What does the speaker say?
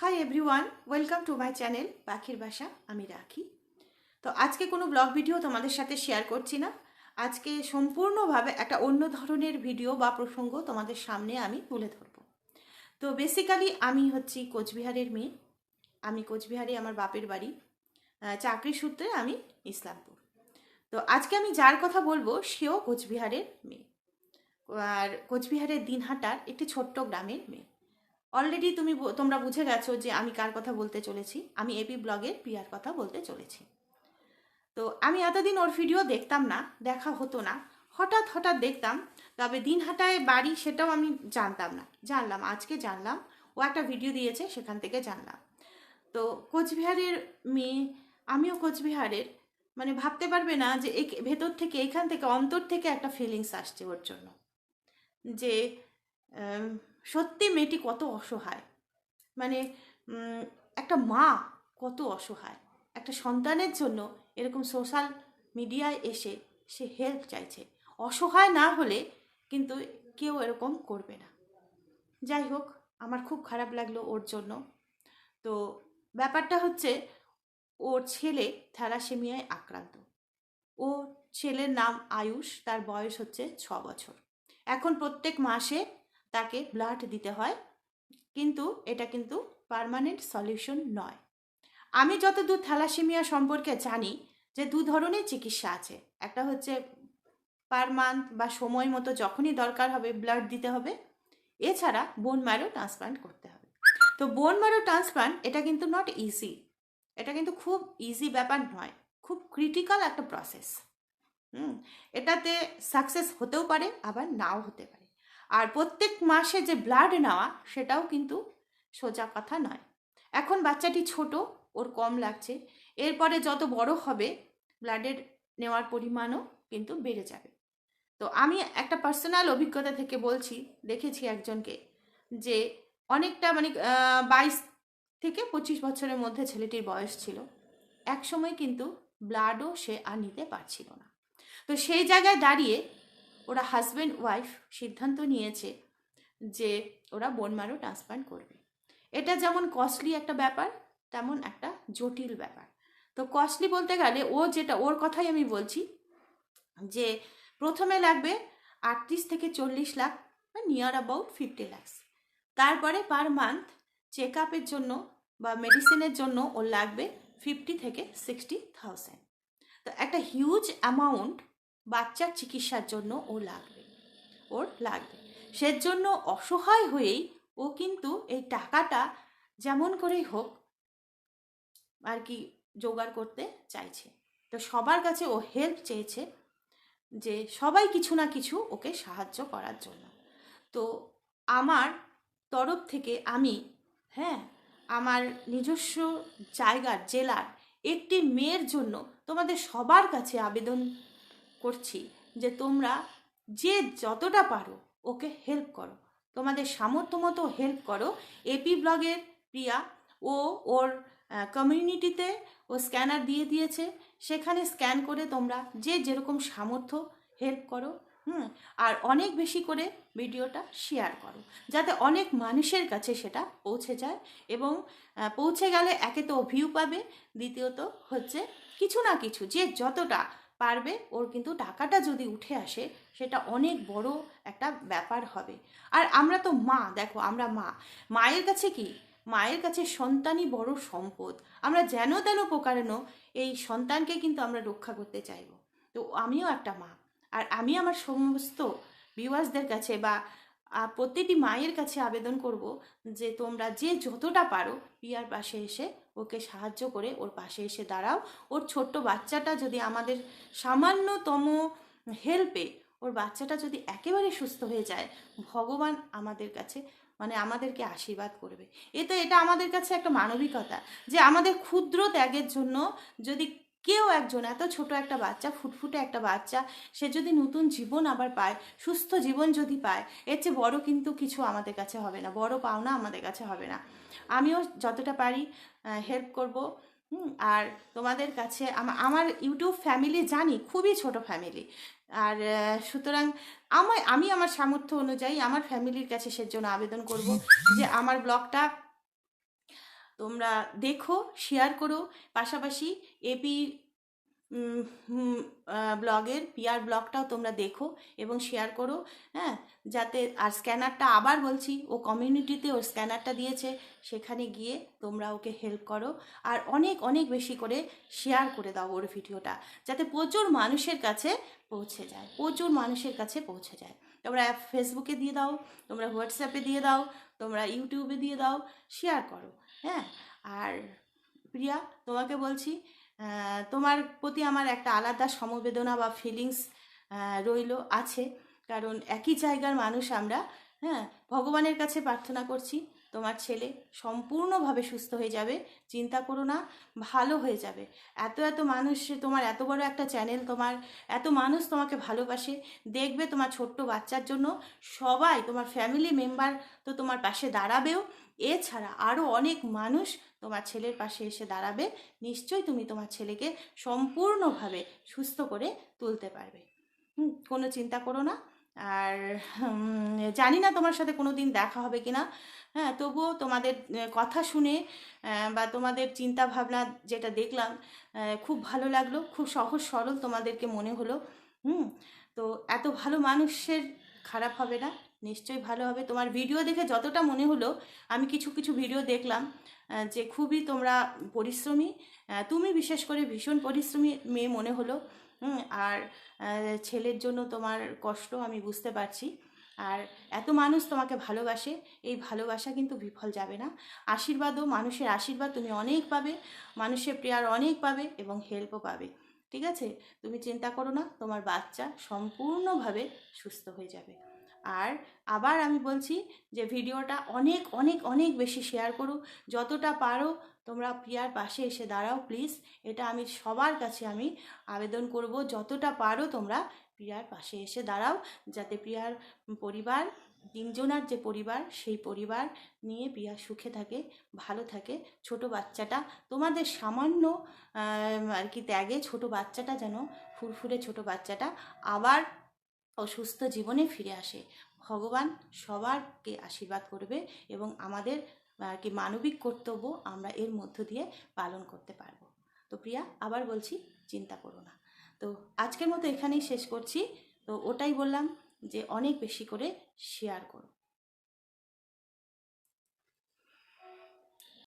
Hi everyone welcome to my channel পাখির বাসা আমি রাখি। তো আজকে কোনো ব্লগ ভিডিও তোমাদের সাথে শেয়ার করছি না। আজকে সম্পূর্ণভাবে একটা অন্য ধরনের ভিডিও বা প্রসঙ্গ তোমাদের সামনে আমি তুলে ধরবো। তো বেসিক্যালি আমি হচ্ছি কোচবিহারের মেয়ে। আমি কোচবিহারে আমার বাপের বাড়ি। চাকরি সূত্রে আমি ইসলামপুর। তো আজকে আমি যার কথা বলব, সেও কোচবিহারের মেয়ে। আর কোচবিহারের দিনহাটার একটি ছোট্ট গ্রামের মেয়ে। অলরেডি তুমি তোমরা বুঝে গেছো যে আমি কার কথা বলতে চলেছি। আমি এপি ব্লগের প্রিয়ার কথা বলতে চলেছি। তো আমি এতদিন ওর ভিডিও দেখতাম না, দেখা হতো না। হঠাৎ হঠাৎ দেখতাম, তবে দিনহাটায় বাড়ি সেটাও আমি জানতাম না। জানলাম, আজকে জানলাম, ও একটা ভিডিও দিয়েছে, সেখান থেকে জানলাম। তো কোচবিহারের মেয়ে, আমিও কোচবিহারের মানে ভাবতে পারবে না যে ভেতর থেকে, এখান থেকে, অন্তর থেকে একটা ফিলিংস আসছে ওর জন্য। যে সত্যি মেয়েটি কত অসহায়। মানে একটা মা কত অসহায়। একটা সন্তানের জন্য এরকম সোশ্যাল মিডিয়ায় এসে সে হেল্প চাইছে। অসহায় না হলে কিন্তু কেউ এরকম করবে না। যাই হোক, আমার খুব খারাপ লাগল ওর জন্য। তো ব্যাপারটা হচ্ছে, ওর ছেলে থ্যালাসেমিয়ায় আক্রান্ত। ও ছেলের নাম আয়ুষ, তার বয়স হচ্ছে ছ বছর। এখন প্রত্যেক মাসে তাকে ব্লাড দিতে হয়। কিন্তু এটা কিন্তু পারমানেন্ট সলিউশন নয়। আমি যতদূর থ্যালাসেমিয়া সম্পর্কে জানি যে দু ধরনের চিকিৎসা আছে। একটা হচ্ছে পার মান্থ বা সময় মতো যখনই দরকার হবে ব্লাড দিতে হবে। এছাড়া বোন ম্যারো ট্রান্সপ্লান্ট করতে হবে। তো বোন ম্যারো ট্রান্সপ্লান্ট এটা কিন্তু নট ইজি এটা কিন্তু খুব ইজি ব্যাপার নয়। খুব ক্রিটিক্যাল একটা প্রসেস হুম, এটাতে সাকসেস হতেও পারে, আবার নাও হতে পারে। আর প্রত্যেক মাসে যে ব্লাড নেওয়া, সেটাও কিন্তু সোজা কথা নয়। এখন বাচ্চাটি ছোট, ওর কম লাগছে। এরপরে যত বড় হবে ব্লাডের নেওয়ার পরিমাণও কিন্তু বেড়ে যাবে। তো আমি একটা পার্সোনাল অভিজ্ঞতা থেকে বলছি, দেখেছি একজনকে যে অনেকটা মানে বাইশ থেকে পঁচিশ বছরের মধ্যে ছেলেটির বয়স ছিল। এক সময় কিন্তু ব্লাডও সে আর নিতে পারছিল না। তো সেই জায়গায় দাঁড়িয়ে ওরা হাজব্যান্ড ওয়াইফ সিদ্ধান্ত নিয়েছে যে ওরা বোন মারো ট্রান্সপ্লান্ট করবে। এটা যেমন কস্টলি একটা ব্যাপার, তেমন একটা জটিল ব্যাপার। তো কস্টলি বলতে গেলে ও যেটা, ওর কথাই আমি বলছি যে প্রথমে লাগবে আটত্রিশ থেকে চল্লিশ লাখ বা নিয়ার অ্যাবাউট ফিফটি লাখস তারপরে পার মান্থ চেক আপের জন্য বা মেডিসিনের জন্য ওর লাগবে ফিফটি থেকে সিক্সটি থাউজেন্ড তো একটা হিউজ অ্যামাউন্ট বাচ্চার চিকিৎসার জন্য ও লাগবে, ওর লাগবে। সেজন্য অসহায় হয়েই ও কিন্তু এই টাকাটা যেমন করেই হোক আর কি জোগাড় করতে চাইছে। তো সবার কাছে ও হেল্প চেয়েছে যে সবাই কিছু না কিছু ওকে সাহায্য করার জন্য। তো আমার তরফ থেকে আমি হ্যাঁ আমার নিজস্ব জায়গার জেলার একটি মেয়ের জন্য তোমাদের সবার কাছে আবেদন করছি যে তোমরা যে যতটা পারো ওকে হেল্প করো। তোমাদের সামর্থ্য মতো হেল্প করো। এপি ব্লগের প্রিয়া, ও ওর কমিউনিটিতে ও স্ক্যানার দিয়ে দিয়েছে। সেখানে স্ক্যান করে তোমরা যে যেরকম সামর্থ্য হেল্প করো, হুম, আর অনেক বেশি করে ভিডিওটা শেয়ার করো। যাতে অনেক মানুষের কাছে সেটা পৌঁছে যায় এবং পৌঁছে গেলে একে তো ভিউ পাবে, দ্বিতীয়ত হচ্ছে কিছু না কিছু, যে যতটা পারবে, ওর কিন্তু টাকাটা যদি উঠে আসে, সেটা অনেক বড় একটা ব্যাপার হবে। আর আমরা তো মা, দেখো আমরা মা। মায়ের কাছে কি? মায়ের কাছে সন্তানই বড় সম্পদ। আমরা যেন তেন প্রকারেণ এই সন্তানকে কিন্তু আমরা রক্ষা করতে চাইব। তো আমিও একটা মা। আর আমি আমার সমস্ত ভিউয়ার্সদের কাছে বা প্রতিটি মায়ের কাছে আবেদন করব যে তোমরা যে যতটা পারো পিয়ার পাশে এসে ওকে সাহায্য করে ওর পাশে এসে দাঁড়াও। ওর ছোট্ট বাচ্চাটা যদি আমাদের সামান্যতম হেল্পে ওর বাচ্চাটা যদি একেবারে সুস্থ হয়ে যায়, ভগবান আমাদের কাছে মানে আমাদেরকে আশীর্বাদ করবে। এ তো, এটা আমাদের কাছে একটা মানবিকতা যে আমাদের ক্ষুদ্র ত্যাগের জন্য যদি কেউ একজন এত ছোট একটা বাচ্চা ফুটফুটে একটা বাচ্চা সে যদি নতুন জীবন আবার পায় সুস্থ জীবন যদি পায় এর চেয়ে বড় কিন্তু কিছু আমাদের কাছে হবে না বড় পাওনা আমাদের কাছে হবে না। আমিও যতটা পারি হেল্প করব আর তোমাদের কাছে আমার ইউটিউব ফ্যামিলি জানি খুবই ছোট ফ্যামিলি আর সুতরাং আমার আমি আমার সামর্থ্য অনুযায়ী আমার ফ্যামিলির কাছে সেজন্য আবেদন করব যে আমার ব্লগটা তোমরা দেখো শেয়ার করো। পাশাপাশি এপি ব্লগের পিয়ার ব্লগটাও তোমরা দেখো এবং শেয়ার করো হ্যাঁ? যাতে আর স্ক্যানারটা আবার বলছি, ও কমিউনিটিতে ওর স্ক্যানারটা দিয়েছে, সেখানে গিয়ে তোমরা ওকে হেল্প করো আর অনেক অনেক বেশি করে শেয়ার করে দাও ওর ভিডিওটা, যাতে প্রচুর মানুষের কাছে পৌঁছে যায়, প্রচুর মানুষের কাছে পৌঁছে যায়। তোমরা ফেসবুকে দিয়ে দাও, তোমরা হোয়াটসঅ্যাপে দিয়ে দাও, তোমরা ইউটিউবে দিয়ে দাও শেয়ার করো হ্যাঁ? আর প্রিয়া, তোমাকে বলছি তোমার প্রতি আমার একটা আলাদা সমবেদনা বা ফিলিংস রইল, আছে। কারণ একই জায়গার মানুষ আমরা হ্যাঁ ভগবানের কাছে প্রার্থনা করছি, তোমার ছেলে সম্পূর্ণভাবে সুস্থ হয়ে যাবে, চিন্তা করো না, ভালো হয়ে যাবে। এত এত মানুষ তোমার এত বড় একটা চ্যানেল তোমার এত মানুষ তোমাকে ভালোবাসে, দেখবে তোমার ছোট্ট বাচ্চার জন্য সবাই, তোমার ফ্যামিলি মেম্বার তো তোমার পাশে দাঁড়াবেও এছাড়া আরও অনেক মানুষ তোমার ছেলের পাশে এসে দাঁড়াবে। নিশ্চয়ই তুমি তোমার ছেলেকে সম্পূর্ণভাবে সুস্থ করে তুলতে পারবে। কোনো চিন্তা করো না। আর জানি না তোমার সাথে কোনো দিন দেখা হবে কি না হ্যাঁ তবুও তোমাদের কথা শুনে বা তোমাদের চিন্তা ভাবনা যেটা দেখলাম খুব ভালো লাগল। খুব সহজ সরল তোমাদেরকে মনে হলো। হুম, তো এত ভালো মানুষের খারাপ হবে না। নিশ্চয়ই ভালো হবে। তোমার ভিডিও দেখে যতটা মনে হলো, আমি কিছু কিছু ভিডিও দেখলাম যে খুবই তোমরা পরিশ্রমী তুমি বিশেষ করে ভীষণ পরিশ্রমী মেয়ে মনে হলো আর ছেলের জন্য তোমার কষ্ট আমি বুঝতে পারছি। আর এত মানুষ তোমাকে ভালোবাসে, এই ভালোবাসা কিন্তু বিফল যাবে না। আশীর্বাদও, মানুষের আশীর্বাদ তুমি অনেক পাবে, মানুষের প্রেয়ার অনেক পাবে এবং হেল্পও পাবে। ঠিক আছে? তুমি চিন্তা করো না, তোমার বাচ্চা সম্পূর্ণভাবে সুস্থ হয়ে যাবে। আর আবার আমি বলছি যে ভিডিওটা অনেক অনেক অনেক বেশি শেয়ার করো। যতটা পারো তোমরা প্রিয়ার পাশে এসে দাঁড়াও প্লিজ এটা আমি সবার কাছে আমি আবেদন করব, যতটা পারো তোমরা প্রিয়ার পাশে এসে দাঁড়াও, যাতে প্রিয়ার পরিবার, তিনজনার যে পরিবার, সেই পরিবার নিয়ে প্রিয়া সুখে থাকে, ভালো থাকে। ছোট বাচ্চাটা তোমাদের সামান্য আর কি ত্যাগে ছোট বাচ্চাটা যেন, ফুরফুরে ছোট বাচ্চাটা আবার অসুস্থ জীবনে ফিরে আসে। ভগবান সবারকে আশীর্বাদ করবে এবং আমাদের আর কি মানবিক কর্তব্য আমরা এর মধ্য দিয়ে পালন করতে পারব। তো প্রিয়া, আবার বলছি, চিন্তা করো না। তো আজকের মতো এখানেই শেষ করছি। তো ওটাই বললাম যে, অনেক বেশি করে শেয়ার করো।